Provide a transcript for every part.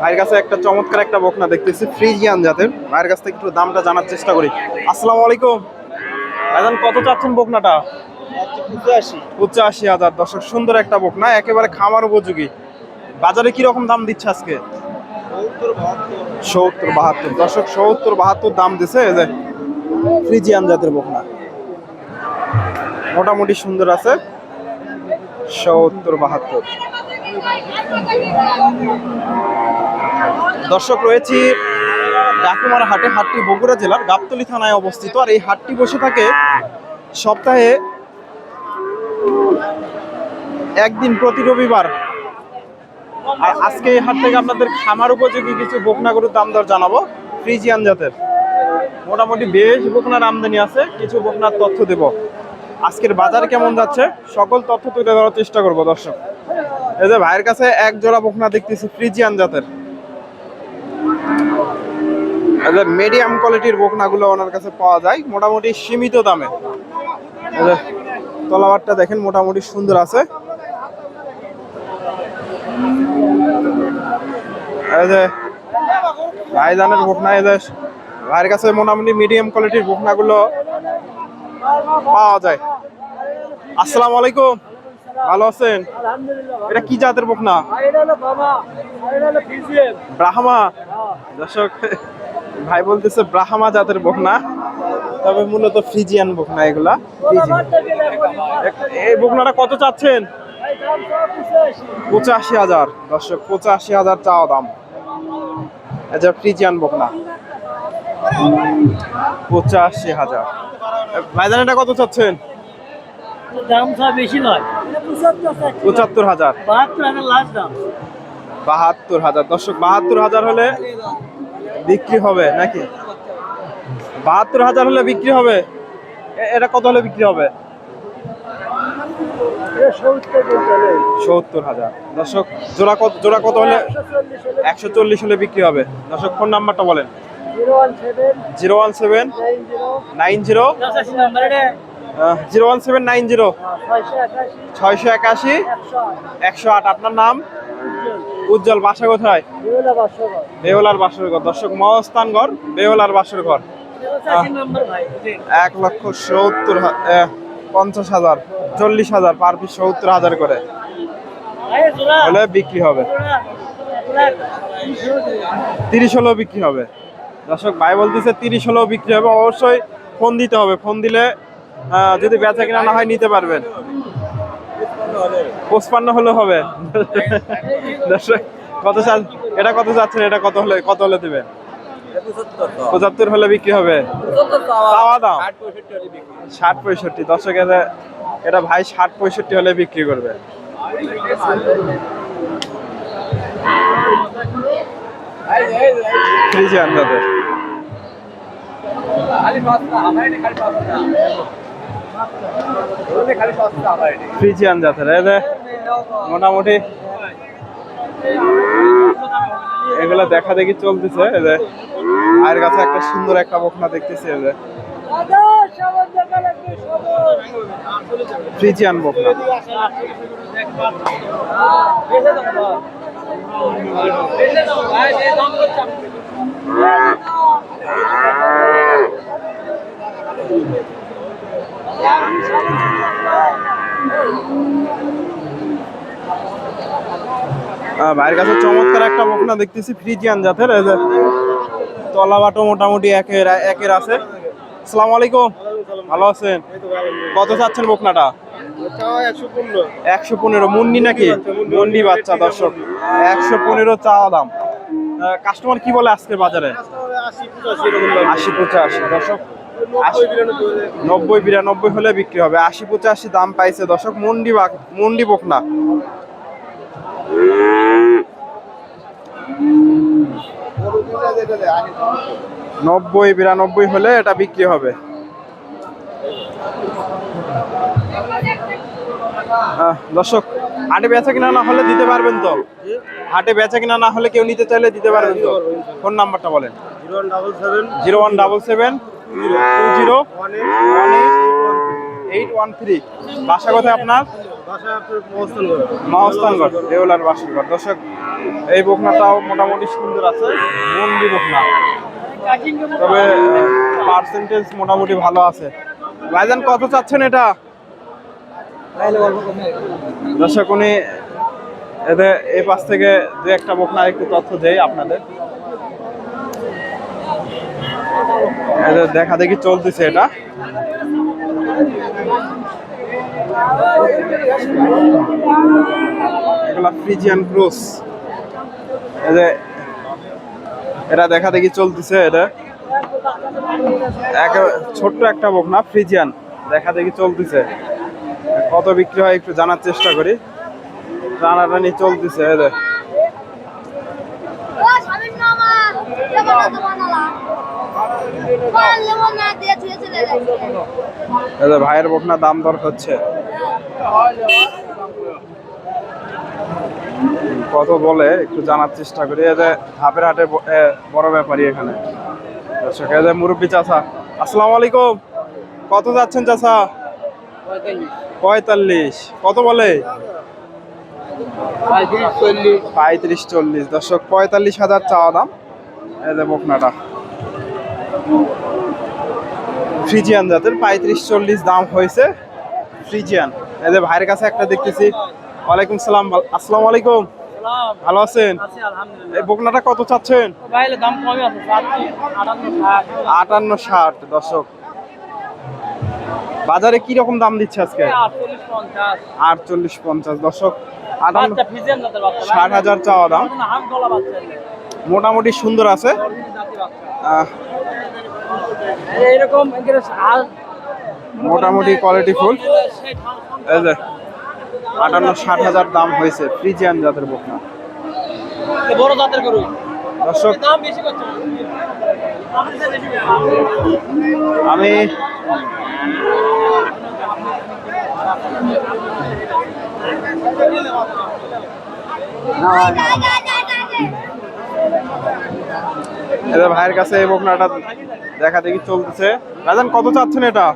ভাইয়ের কাছে একটা চমৎকার একটা বকনা দেখতেছি, ফ্রিজিয়ান জাতের। ভাইয়ের কাছ থেকে একটু দামটা জানার চেষ্টা করি। আসসালামু আলাইকুম। ভাইজান, কত চাচ্ছেন বকনাটা? পঁচাশি হাজার। দর্শক, সুন্দর একটা বকনা, একেবারে খামার উপযোগী। বাজারে কি রকম দাম দিচ্ছে আজকে? সত্তর বাহাত্তর। দর্শক, সত্তর বাহাত্তর দাম দিছে যে ফ্রিজিয়ান জাতের বকনা। মোটামুটি সুন্দর আছে। সত্তর বাহাত্তর। দর্শক রয়েছি ডাকুমার হাটে, হাটটি বগুড়া জেলার গাবতলী থানায় অবস্থিত। আর এই হাটটি বসে থাকে সপ্তাহে একদিন প্রতি রবিবার। আর আজকে এই হাট থেকে আপনাদের খামার উপযোগী কিছু বকনা গরুর দাম দর জানাব। ফ্রিজিয়ান জাতের। মোটামুটি বেশ বকনার আমদানি আছে, কিছু বকনার তথ্য দেব। আজকের বাজার কেমন যাচ্ছে, সকল তথ্য তুলে ধরার চেষ্টা করব দর্শক। এই যে ভাইয়ের কাছে এক জোড়া বকনা দেখতেছি, ফ্রিজিয়ান জাতের। এই যে মিডিয়াম কোয়ালিটির বকনাগুলো ওনার কাছে পাওয়া যায়, মোটামুটি সীমিত দামে। এই তলাবারটা দেখেন, মোটামুটি সুন্দর আছে। এই যে ভাইজানের বকনা, এই যে ভাইয়ের কাছে মোটামুটি মিডিয়াম কোয়ালিটির বকনাগুলো পাওয়া যায়। আসসালামু আলাইকুম। ভালো আছেন? এটা কি জাতের বকনা? ব্রাহ্মা? দর্শক ভাই বলতেছে ব্রাহ্মা জাতের বকনা তবে মূলত ফ্রিজিয়ান বকনা এগুলা। এই বকনাটা কত চাচ্ছেন? পঁচাশি। হাজার। দর্শক পঁচাশি হাজার চাওয়া দাম। এটা ফ্রিজিয়ান বকনা। পঁচাশি হাজার। ভাইজান এটা কত চাচ্ছেন? দাম সব বেশি নয়। পঁচাত্তর হাজার। বাহাত্তর হাজার লাস্ট দাম। বাহাত্তর হাজার। দর্শক বাহাত্তর হাজার হলে বিক্রি হবে নাকি? বাহাত্তর হাজার হলে বিক্রি হবে? এটা কত হলে বিক্রি হবে? সত্তর হাজার। দর্শক জোড়া কত জোড়া কত হলে? একশো চল্লিশ হলে বিক্রি হবে। দর্শক ফোন নাম্বারটা বলেন। Zero one seven zero one seven nine zero. Zero one seven nine zero. ছয়শো একাশি, একশো আট। আপনার নাম? উজ্জ্বল। বাসা কোথায়? বেহলার বাসর ঘর। দর্শক, মহস্থানগড় বেহলার বাসর ঘর। এক লক্ষ সত্তর পঞ্চাশ হাজার, চল্লিশ হাজার পার পিস সত্তর হাজার করে। হলে বিক্রি হবে। তিরিশ হলেও বিক্রি হবে। দর্শক, ভাই বলতেছে তিরিশ হলেও বিক্রি হবে। অবশ্যই ফোন দিতে হবে। ফোন দিলে যদি বেচা কিনা না হয় নিতে পারবেন। পঁচপান্ন হলে হবে। কত এটা কত যাচ্ছেন এটা কত হলে কত হলে দেবেন? পঁচাত্তর হলে বিক্রি হবে। ষাট পঁয়ষট্টি। দর্শক এটা ভাই ষাট পঁয়ষট্টি হলে বিক্রি করবে। ফ্রিজিয়ান জাতের মোটামুটি। এগুলা দেখা দেখি চলতেছে যে। আর কাছে একটা সুন্দর একটা বকনা দেখতেছি যে। ফ্রিজিয়ান বকনা। আহ, ভাইয়ের কাছে চমৎকার একটা বকনা দেখতেছি, ফ্রিজিয়ান জাতের, এই যে তলা বাটো মোটামুটি একের একের আছে। আসসালামু আলাইকুম। ভালো আছেন? কত চাচ্ছেন বকনাটা? একশো পনেরো। মুন্ডি নাকি? মুন্ডি বাচ্চা, দর্শক। একশো পনেরো চাওয়া দাম। কাস্টমার কি বলে আজকের বাজারে? আশি পঁচাশি, দর্শক। নব্বই বিরানব্বই হলে বিক্রি হবে। আশি পঁচাশি দাম পাইছে। দর্শক, মুন্ডি মুন্ডি বকনা। নব্বই বিরানব্বই হলে এটা বিক্রি হবে। দর্শক, হাটে বেচা কিনা না হলে দিতে পারবেন তো? হাটে বেচা কিনা না হলে কেউ নিতে চাইলে দিতে পারবেন তো? ফোন নাম্বারটা বলেন। Zero one double seven. Two zero eight one three বাসা কোথায় আপনার? মহস্থানগড়। দেওলার বাসনগড়। দর্শক এই বকনাটাও মোটামুটি সুন্দর আছে মন্দি বকনা। তবে পার্সেন্টেজ মোটামুটি ভালো আছে। ভাইজান কত চাচ্ছেন এটা? দর্শক উনি এদের এই পাশ থেকে দু একটা বকনা একটু তথ্য দেয় আপনাদের। দেখা দেখি চলতেছে এটা। এটা চলতেছে এটা। ছোট্ট একটা বকনা ফ্রিজিয়ান চলতেছে। কত বিক্রি হয় একটু জানার চেষ্টা করি। টানাটানি চলতেছে, এই ভাইয়ের বকনা দাম দর হচ্ছে। কত বলে, একটু জানার চেষ্টা করি। এই যে হাফের হাটে বড় ব্যাপারী এখানে। দর্শক, এই যে মুরব্বী চাচা, আসসালামু আলাইকুম। কত যাচ্ছেন চাচা? পঁয়তাল্লিশ। কত বলে? পঁয়ত্রিশ চল্লিশ। দর্শক, পঁয়তাল্লিশ হাজার চাওয়া দাম। এই যে বকনাটা। ফ্রিজিয়ান জাতের পঁয়ত্রিশ চল্লিশ দাম হয়েছে ফ্রিজিয়ান। এই যে ভাইয়ের কাছে একটা দেখতেছি। ওয়ালাইকুম সালাম আসসালামু আলাইকুম। ভালো আছেন? এই বকনাটা কত চাচ্ছেন? আটান্ন ষাট। দর্শক। বাজারে কি রকম দাম দিচ্ছে আজকে? আটচল্লিশ পঞ্চাশ। দর্শক। আটান্ন ষাট হাজার চাওয়া দাম। মোটামুটি সুন্দর আছে। মোটামুটি কোয়ালিটি ফুল এই যে আটান্ন ষাট হাজার দাম হয়েছে ফ্রিজিয়ান জাতের বকনা। বড় জাতের গরু। দর্শক আমি ভাইয়ের কাছে এই বকনাটা দেখা দেখি চলতেছে। রাজান কত চাচ্ছেন এটা?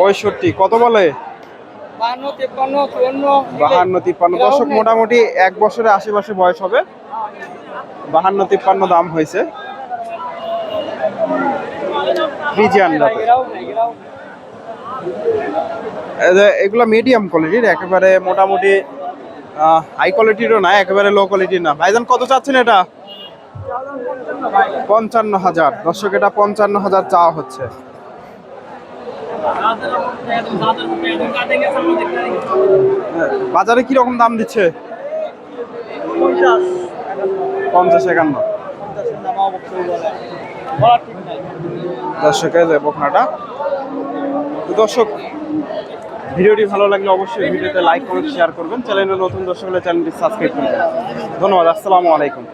পঁয়ষট্টি কত বলে? বাহান্ন তিপ্পান্ন দর্শক মোটামুটি এক বছরের আশেপাশে বয়স হবে। বাহান্ন তিপ্পান্ন দাম হয়েছে। ফ্রিজিয়ান এগুলো মিডিয়াম কোয়ালিটির একেবারে মোটামুটি হাই কোয়ালিটিরও না একেবারে লো কোয়ালিটির না। ভাইজান কত চাচ্ছেন এটা? পঞ্চান্ন হাজার। দর্শক, এটা পঞ্চান্ন হাজার চাওয়া হচ্ছে। বাজারে কি রকম দাম দিচ্ছে? পঞ্চাশ, একান্ন। দর্শকের যে বকনাটা। তো দর্শক, ভিডিওটি ভালো লাগলে অবশ্যই ভিডিওতে লাইক কমেন্ট শেয়ার করবেন। চ্যানেলে নতুন দর্শক হলে চ্যানেলটি সাবস্ক্রাইব করবেন ধন্যবাদ, আসসালামু আলাইকুম।